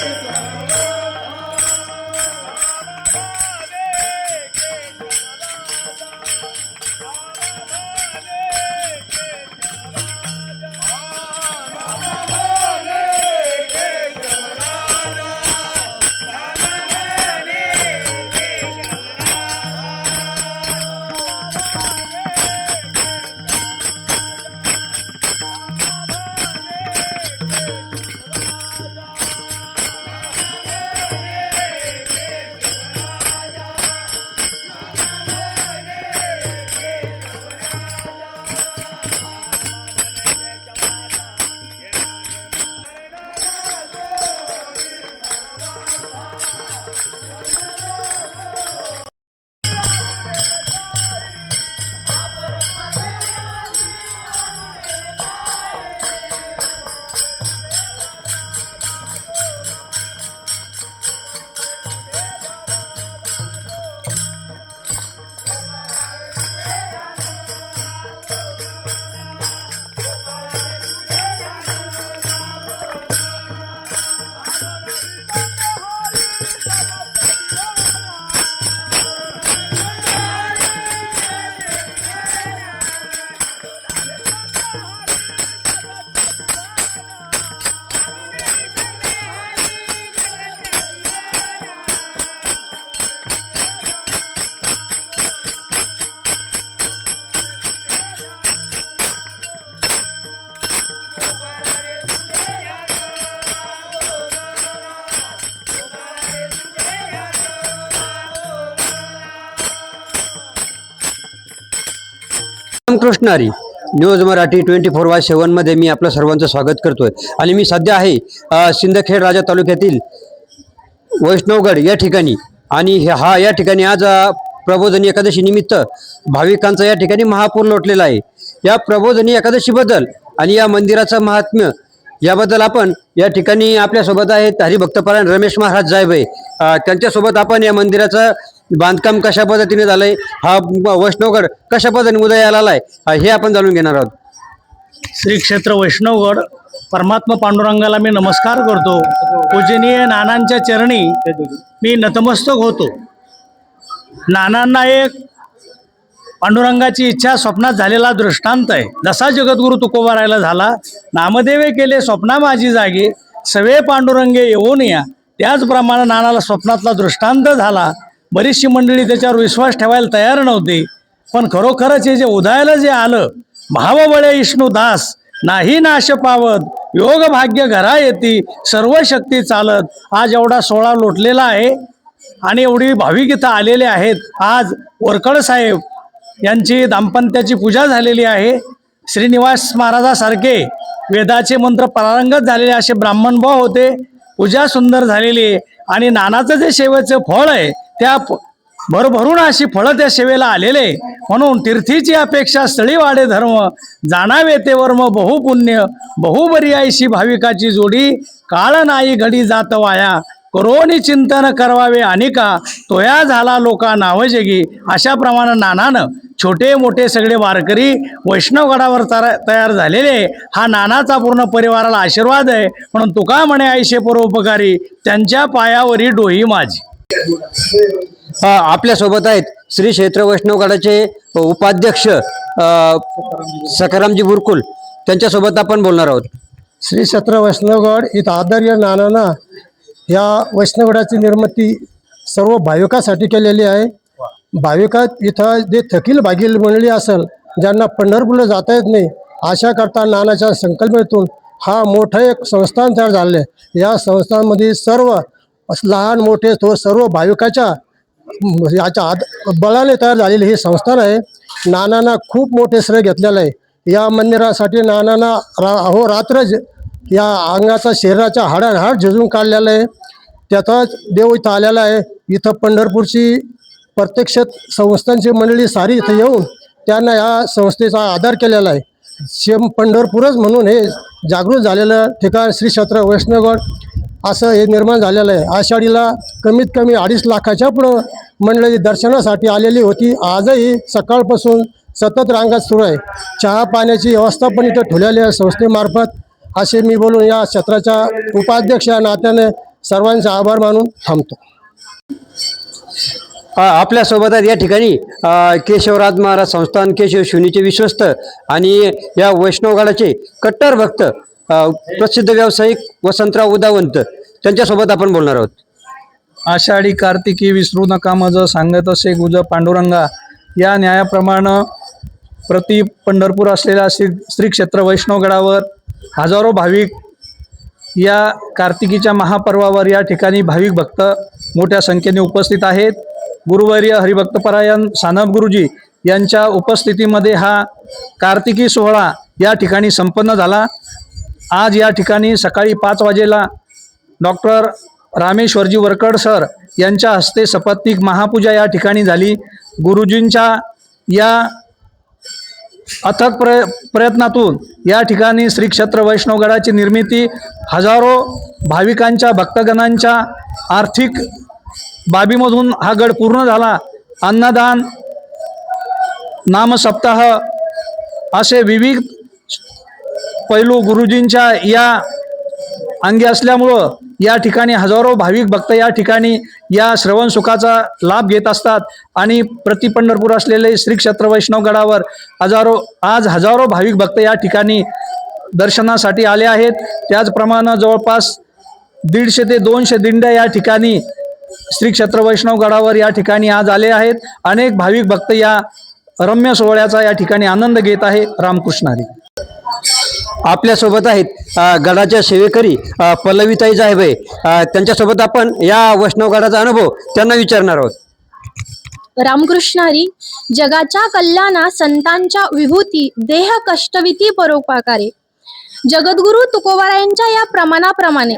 Deus. कृष्णारी news Marathi twenty four by सेवनमध्ये मी आपलं सर्वांचं स्वागत करतोय. आणि मी सध्या आहे सिंदखेड राजा तालुक्यातील वैष्णवगड या ठिकाणी. आणि हे- हा या ठिकाणी आज प्रबोधनी एकादशी निमित्त भाविकांचा या ठिकाणी महापूर लोटलेला आहे. या प्रबोधनी एकादशीबद्दल आणि या मंदिराचं महात्म्य याबद्दल आपण या ठिकाणी आपल्यासोबत आहेत हरिभक्तपरायण रमेश महाराज जायबे आहे त्यांच्यासोबत आपण या मंदिराचं बांधकाम कशा पद्धतीने झालंय? हा वैष्णवगड कशा पद्धतीने उदयाला आलाय? हे आपण जाणून घेणार आहोत. श्री क्षेत्र वैष्णवगड परमात्मा पांडुरंगाला मी नमस्कार करतो. पूजनीय नानांच्या चरणी मी नतमस्तक होतो. नानांना एक पांडुरंगाची इच्छा स्वप्नात झालेला दृष्टांत आहे. जसा जगद्गुरु तुकोबारायला झाला नामदेवे केले स्वप्ना माझी जागे सवे पांडुरंगे येऊन या. त्याचप्रमाणे नानाला स्वप्नातला दृष्टांत झाला. बरीचशी मंडळी त्याच्यावर विश्वास ठेवायला तयार नव्हती. पण खरोखरच हे जे उदयाला जे आलं भावबळे विष्णू दास नाही नाश पावत योग भाग्य घरा येती सर्व शक्ती चालत आज एवढा सोहळा लोटलेला आहे. आणि एवढी भाविक इथं आलेले आहेत. आज वरकड साहेब यांची दाम्पत्याची पूजा झालेली आहे. श्रीनिवास महाराजासारखे वेदाचे मंत्र पारंगत झालेले असे ब्राह्मण भाव होते. पूजा सुंदर झालेली आहे. आणि नानाचं जे शेवेचं फळ आहे त्या भरभरून अशी फळं त्या सेवेला आलेले म्हणून तीर्थीची अपेक्षा स्थळी वाडे धर्म जाणावे ते वर्म बहुपुण्य बहुबरी आईशी भाविकाची जोडी काळ नाही घडी जात वाया. करोनी चिंतन करवावे अनिका तोया झाला लोका नावजगी अशा प्रमाणे नानानं छोटे मोठे सगळे वारकरी वैष्णवगडावर तरा- तयार झालेले हा नानाचा पूर्ण परिवाराला आशीर्वाद आहे. म्हणून तुका म्हणे आईशे परोपकारी त्यांच्या पायावरी डोही माझी. आपल्यासोबत आहेत श्री क्षेत्र वैष्णवगडाचे उपाध्यक्ष अ, सखारामजी बुरकुल. त्यांच्यासोबत आपण बोलणार आहोत. श्री क्षेत्र वैष्णवगड इथं आदर्य नानांना या वैष्णवगडाची निर्मिती सर्व भाविकासाठी केलेली आहे. भाविकात इथं जे थकील भागील मंडळी असेल ज्यांना पंढरपूरला जाता येत नाही अशा करता नानाच्या संकल्पनेतून हा मोठं एक संस्थान तयार झाले आहे या संस्थांमध्ये सर्व लहान मोठे तो सर्व भाविकाच्या याच्या आद बळाने तयार झालेले हे संस्थान आहे. नानांना खूप मोठे श्रेय घेतलेलं आहे. या मंदिरासाठी नानांना रा अहोरात्र ज- या अंगाचा शरीराचा हाडाहाड झिजून काढलेला आहे. त्याचाच देव इथं आलेला आहे. इथं पंढरपूरची प्रत्यक्ष संस्थांची मंडळी सारी इथं येऊन त्यांना या संस्थेचा आधार केलेला आहे. शेम पंढरपूरच म्हणून हे जागृत झालेलं ठिकाण श्री क्षेत्र वैष्णवगड असं हे निर्माण झालेलं आहे. आषाढीला कमीत कमी अडीच लाखाच्या पुढं मंडळी दर्शनासाठी आलेली होती. आजही सकाळपासून सतत रांगात सुरू आहे. चहा पाण्याची व्यवस्था पण इथं ठेवलेली आहे संस्थेमार्फत. असे मी बोलून या क्षेत्राच्या उपाध्यक्ष या नात्याने सर्वांचा आभार मानून थांबतो. आपल्यासोबत आहेत या ठिकाणी केशवराज महाराज संस्थान केशव शिवनीचे विश्वस्त आणि या वैष्णवगडाचे कट्टर भक्त प्रसिद्ध व्यावसायिक वसंतराव उदावंत त्यांच्यासोबत आपण बोलणार आहोत. आषाढी कार्तिकी विसरू नका मज सांगत असे गुज पांडुरंगा या न्यायाप्रमाणे प्रति पंढरपूर असलेल्या श्री श्री क्षेत्र वैष्णवगडावर हजारो भाविक या कार्तिकीच्या महापर्वावर या ठिकाणी भाविक भक्त मोठ्या संख्येने उपस्थित आहेत. गुरुवर्य हरिभक्तपरायण सानप गुरुजी यांच्या उपस्थितीमध्ये हा कार्तिकी सोहळा या ठिकाणी संपन्न झाला. आज या ठिकाणी सकाळी पाच वाजेला डॉक्टर रामेश्वरजी वरकड सर यांच्या हस्ते सपत्निक महापूजा या ठिकाणी झाली. गुरुजींच्या या अथक प्रय प्रयत्नातून या ठिकाणी श्री क्षेत्र वैष्णवगडाची निर्मिती हजारो भाविकांच्या भक्तगणांच्या आर्थिक बाबीमधून हा गड पूर्ण झाला. अन्नदान नामसप्ताह असे विविध पैलू गुरुजींच्या या अंगी असल्यामुळं या ठिकाणी हजारो भाविक भक्त या ठिकाणी या श्रवण सुखाचा लाभ घेत असतात. आणि प्रति पंढरपूर असलेले श्री क्षेत्र वैष्णव गडावर हजारो आज हजारो भाविक भक्त या ठिकाणी दर्शनासाठी आले आहेत. त्याचप्रमाणे जवळपास दीडशे ते दोनशे दिंड्या या ठिकाणी श्री क्षेत्र वैष्णव गडावर या ठिकाणी आज आले आहेत. अनेक भाविक भक्त या रम्य सोहळ्याचा या ठिकाणी आनंद घेत आहे. रामकृष्णारी आपल्यासोबत आहेत गडाच्या सेवेकरी पल्लवीताई जाहेबाई त्यांच्यासोबत आपण या वैष्णवगडाचा अनुभव त्यांना विचारणार आहोत. रामकृष्ण हरी जगाच्या कल्याणा संतांच्या विभूती देह कष्टविती परोपकारे. जगद्गुरु तुकोबारायांच्या या प्रमाणाप्रमाणे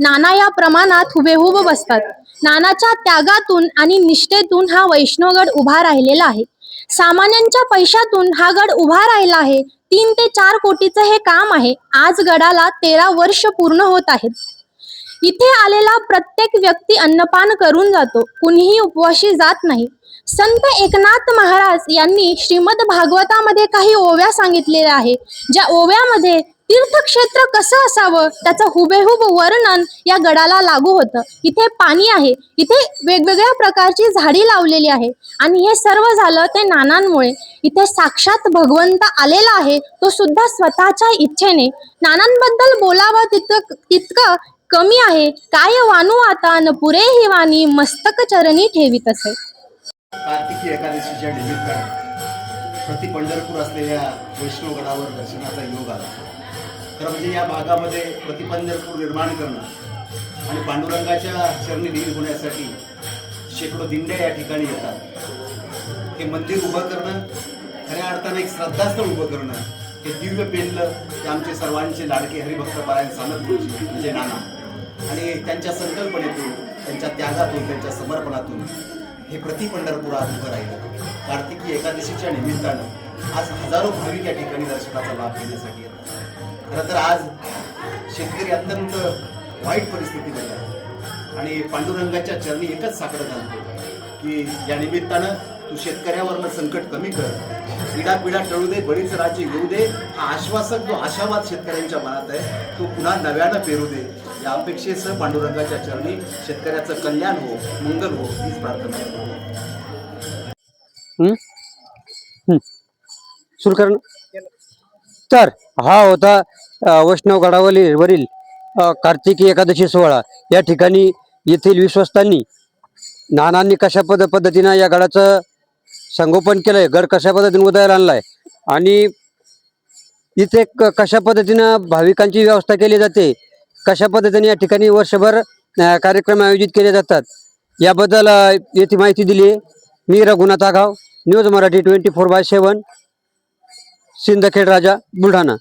नाना या प्रमाणात हुबेहुब बसतात. नानाच्या त्यागातून आणि निष्ठेतून हा वैष्णवगड उभा राहिलेला आहे. सामान्यांच्या पैशातून हा गड उभा राहिला आहे. तीन ते चार कोटीचं हे काम आहे. आज गडाला तेरा वर्ष पूर्ण होत आहेत. इथे आलेला प्रत्येक व्यक्ती अन्नपान करून जातो. कुणीही उपवाशी जात नाही. संत एकनाथ महाराज यांनी श्रीमद भागवतामध्ये काही ओव्या सांगितलेल्या आहे ज्या ओव्यामध्ये तीर्थक्षेत्र कसं असावं? त्याचं हुबेहूब वर्णन या गडाला लागू होतं. इथे पाणी आहे. इथे वेगवेगळ्या प्रकारची झाडी लावलेली आहे. आणि हे सर्व झालं ते नानांमुळे. इथे साक्षात भगवंत आलेला आहे. तो सुद्धा स्वतःच्या इच्छेने. नानांबद्दल बोलावं तितकं तितकं कमी आहे. काय वानू आता न पुरे ही वाणी मस्तक चरणी ठेवीत असे. कार्तिकी एकादशीच्या निमित्ताने प्रति पंढरपूर असलेल्या वैष्णवगडावर दर्शनाचा योग आला. खरं म्हणजे या भागामध्ये प्रति निर्माण करणं आणि पांडुरंगाच्या चरणी विहीर होण्यासाठी शेकडो दिंड्या या ठिकाणी येतात. हे मंदिर उभं करणं खऱ्या अर्थानं एक श्रद्धास्थळ उभं करणं हे दिव्य पेनलं ते आमचे सर्वांचे लाडके हरिभक्त पारायण सानप म्हणजे नाना. आणि त्यांच्या संकल्पनेतून त्यांच्या त्यागातून त्यांच्या समर्पणातून हे प्रति पंढरपूर उभं राहिलं. कार्तिकी एकादशीच्या निमित्तानं आज हजारो भाविक या ठिकाणी दर्शनाचा लाभ घेण्यासाठी येतात. तर आज शेतकरी अत्यंत वाईट परिस्थितीमध्ये आहे. आणि पांडुरंगाच्या चरणी एकच साकडं घालतो की या निमित्तानं तू शेतकऱ्यावरनं संकट कमी कर. पिढा पिढा टळू दे बळीच राज्य येऊ दे. हा आश्वासक जो आशावाद शेतकऱ्यांच्या मनात आहे तो पुन्हा नव्यानं पेरू दे. या अपेक्षेसह पांडुरंगाच्या चरणी शेतकऱ्याचं कल्याण हो मंगल हो हीच प्रार्थना करतो सुरू कर तर हा होता वैष्णवगडावरील वरील कार्तिकी एकादशी सोहळा. या ठिकाणी येथील विश्वस्तांनी नानांनी कशा पद पद्धतीनं या गडाचं संगोपन केलं आहे गड कशा पद्धतीनं उदयाला आणलाय आणि इथे क- कशा पद्धतीनं भाविकांची व्यवस्था केली जाते कशा पद्धतीने या ठिकाणी वर्षभर कार्यक्रम आयोजित केले जातात याबद्दल येथे माहिती दिली आहे मी रघुनाथ आगाव news Marathi twenty four by seven Sindkhed Raja Buldhana.